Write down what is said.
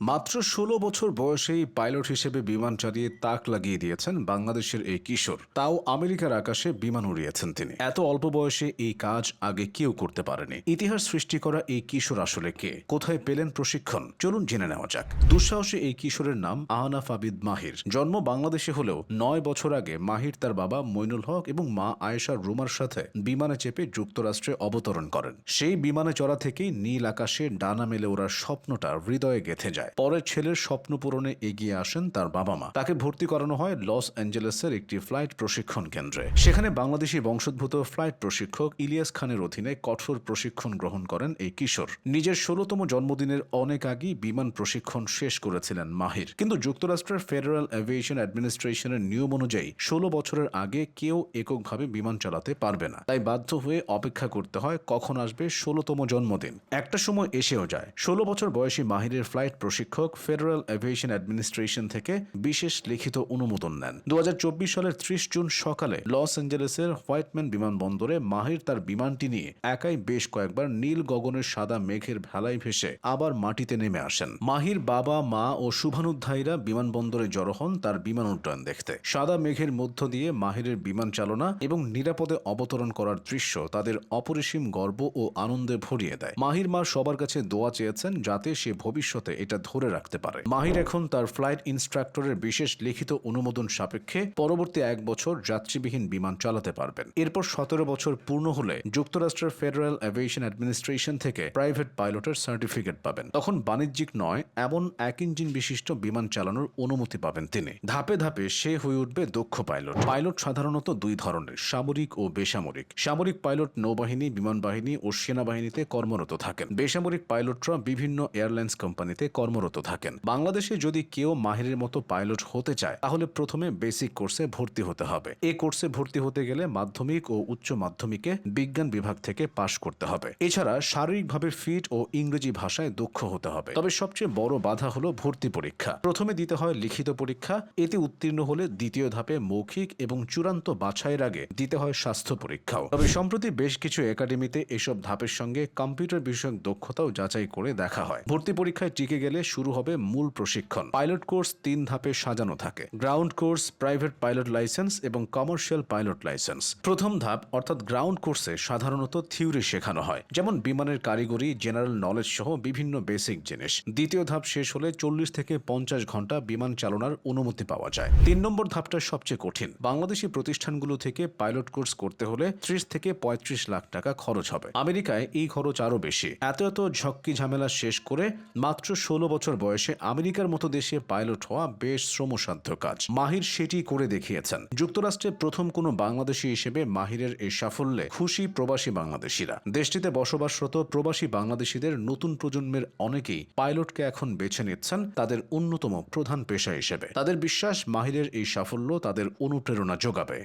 মাত্র ষোলো বছর বয়সেই পাইলট হিসেবে বিমান চালিয়ে তাক লাগিয়ে দিয়েছেন বাংলাদেশের এই কিশোর। তাও আমেরিকার আকাশে বিমান উড়িয়েছেন তিনি। এত অল্প বয়সে এই কাজ আগে কেউ করতে পারেনি। ইতিহাস সৃষ্টি করা এই কিশোর আসলে কে? কোথায় পেলেন প্রশিক্ষণ? চলুন জেনে নেওয়া যাক। দুঃসাহসী এই কিশোরের নাম আহনাফ আবিদ মাহির। জন্ম বাংলাদেশে হলেও নয় বছর আগে মাহির তার বাবা মইনুল হক এবং মা আয়েশা রুমার সাথে বিমানে চেপে যুক্তরাষ্ট্রে অবতরণ করেন। সেই বিমানে চড়া থেকেই নীল আকাশে ডানা মেলে ওড়ার স্বপ্নটা হৃদয়ে গেথে যায়। পরে ছেলের স্বপ্ন পূরণে এগিয়ে আসেন তার বাবা মা। তাকে ভর্তি করানো হয় লস অ্যাঞ্জেলেসের একটি ফ্লাইট প্রশিক্ষণ কেন্দ্রে। সেখানে বাংলাদেশি বংশোদ্ভূত ফ্লাইট প্রশিক্ষক ইলিয়াস খানের অধীনে কঠোর প্রশিক্ষণ গ্রহণ করেন এই কিশোর। নিজের ষোলতম জন্মদিনের অনেক আগেই বিমান প্রশিক্ষণ শেষ করেছিলেন মাহির। কিন্তু যুক্তরাষ্ট্রের ফেডারেল এভিয়েশন অ্যাডমিনিস্ট্রেশনের নিয়ম অনুযায়ী ষোলো বছরের আগে কেউ এককভাবে বিমান চালাতে পারবে না। তাই বাধ্য হয়ে অপেক্ষা করতে হয় কখন আসবে ষোলোতম জন্মদিন। একটা সময় এসেও যায়। ষোলো বছর বয়সী মাহিরের ফ্লাইট প্রশিক্ষক ফেডারেল এভিয়েশন অ্যাডমিনিস্ট্রেশন থেকে বিশেষ লিখিত অনুমোদন নেন। দু সালের ত্রিশ জুন সকালে লস অ্যাঞ্জেলেসের হোয়াইটম্যান বিমানবন্দরে মাহির তার বিমানটি নিয়ে একাই বেশ কয়েকবার নীল গগনের সাদা মেঘের ভেলায় ভেসে আবার মাটিতে নেমে আসেন। মাহির বাবা, মা ও শুভানুধ্যায়ীরা বিমানবন্দরে জড়ো হন তার বিমান উড্ডয়ন দেখতে। সাদা মেঘের মধ্য দিয়ে মাহিরের বিমান চালনা এবং নিরাপদে অবতরণ করার দৃশ্য তাদের অপরিসীম গর্ব ও আনন্দে ভরিয়ে দেয়। মাহির মা সবার কাছে দোয়া চেয়েছেন যাতে সে ভবিষ্যতে এটা ধরে রাখতে পারে। মাহির এখন তার ফ্লাইট ইনস্ট্রাক্টরের বিশেষ লিখিত অনুমোদন সাপেক্ষে পরবর্তী এক বছর যাত্রীবিহীন বিমান চালাতে পারবেন। এরপর সতেরো বছর পূর্ণ হলে যুক্তরাষ্ট্রের ফেডারেল এভিয়েশন অ্যাডমিনিস্ট্রেশন থেকে প্রাইভেট পাইলটের সার্টিফিকেট পাবেন। তখন বাণিজ্যিক নয়, এমন এক ইঞ্জিন বিশিষ্ট বিমান চালানোর অনুমতি পাবেন তিনি। ধাপে ধাপে সে হয়ে উঠবে দক্ষ পাইলট। পাইলট সাধারণত দুই ধরনের, সামরিক ও বেসামরিক। সামরিক পাইলট নৌবাহিনী বিমান বাহিনী ও সেনাবাহিনীতে কর্মরত থাকেন। বেসামরিক পাইলটরা বিভিন্ন এয়ারলাইন্স কোম্পানিতে কর্মরত থাকেন। বাংলাদেশে যদি কেউ মাহিরের মতো পাইলট হতে চায়, তাহলে প্রথমে বেসিক কোর্সে ভর্তি হতে হবে। এ কোর্সে ভর্তি হতে গেলে মাধ্যমিক ও উচ্চ মাধ্যমিকে বিজ্ঞান বিভাগ থেকে পাশ করতে হবে। এছাড়া শারীরিকভাবে ফিট ও ইংরেজি ভাষায় দক্ষ হতে হবে। তবে সবচেয়ে বড় বাধা হলো ভর্তি পরীক্ষা। প্রথমে দিতে হয় লিখিত পরীক্ষা। এতে উত্তীর্ণ হলে দ্বিতীয় ধাপে মৌখিক এবং চূড়ান্ত বাছাইয়ের আগে দিতে হয় স্বাস্থ্য পরীক্ষাও। তবে সম্প্রতি বেশ কিছু একাডেমিতে এসব ধাপের সঙ্গে কম্পিউটার বিষয়ক দক্ষতাও যাচাই করে দেখা হয়। ভর্তি পরীক্ষায় টিকে গেলে শুরু হবে মূল প্রশিক্ষণ। পাইলট কোর্স তিন ধাপে সাজানো থাকে। Ground course, private pilot licence এবং কমার্শিয়াল পাইলট লাইসেন্স। প্রথম ধাপ, অর্থাৎ গ্রাউন্ড কোর্সে সাধারণত থিওরি শেখানো হয়, যেমন বিমানের কারিগরি, জেনারেল নলেজ সহ বিভিন্ন বেসিক জিনিস। দ্বিতীয় ধাপ শেষ হলে চল্লিশ থেকে পঞ্চাশ ঘণ্টা বিমান চালনার অনুমতি পাওয়া যায়। তিন নম্বর ধাপটা সবচেয়ে কঠিন। বাংলাদেশি প্রতিষ্ঠানগুলো থেকে পাইলট কোর্স করতে হলে ত্রিশ থেকে পঁয়ত্রিশ লাখ টাকা খরচ হবে। আমেরিকায় এই খরচ আরও বেশি। এত এত ঝক্কি ঝামেলা শেষ করে মাত্র ষোলো বছর বয়সে আমেরিকার মতো দেশে পাইলট হওয়া বেশ শ্রমসাধ্য কাজ। মাহির সেটি করে দেখিয়েছেন। যুক্তরাষ্ট্রে প্রথম কোনো বাংলাদেশি হিসেবে মাহিরের এই সাফল্যে খুশি প্রবাসী বাংলাদেশিরা। দেশটিতে বসবাসরত প্রবাসী বাংলাদেশিদের নতুন প্রজন্মের অনেকেই পাইলটকে এখন বেছে নিচ্ছেন তাদের অন্যতম প্রধান পেশা হিসেবে। তাদের বিশ্বাস মাহিরের এই সাফল্য তাদের অনুপ্রেরণা যোগাবে।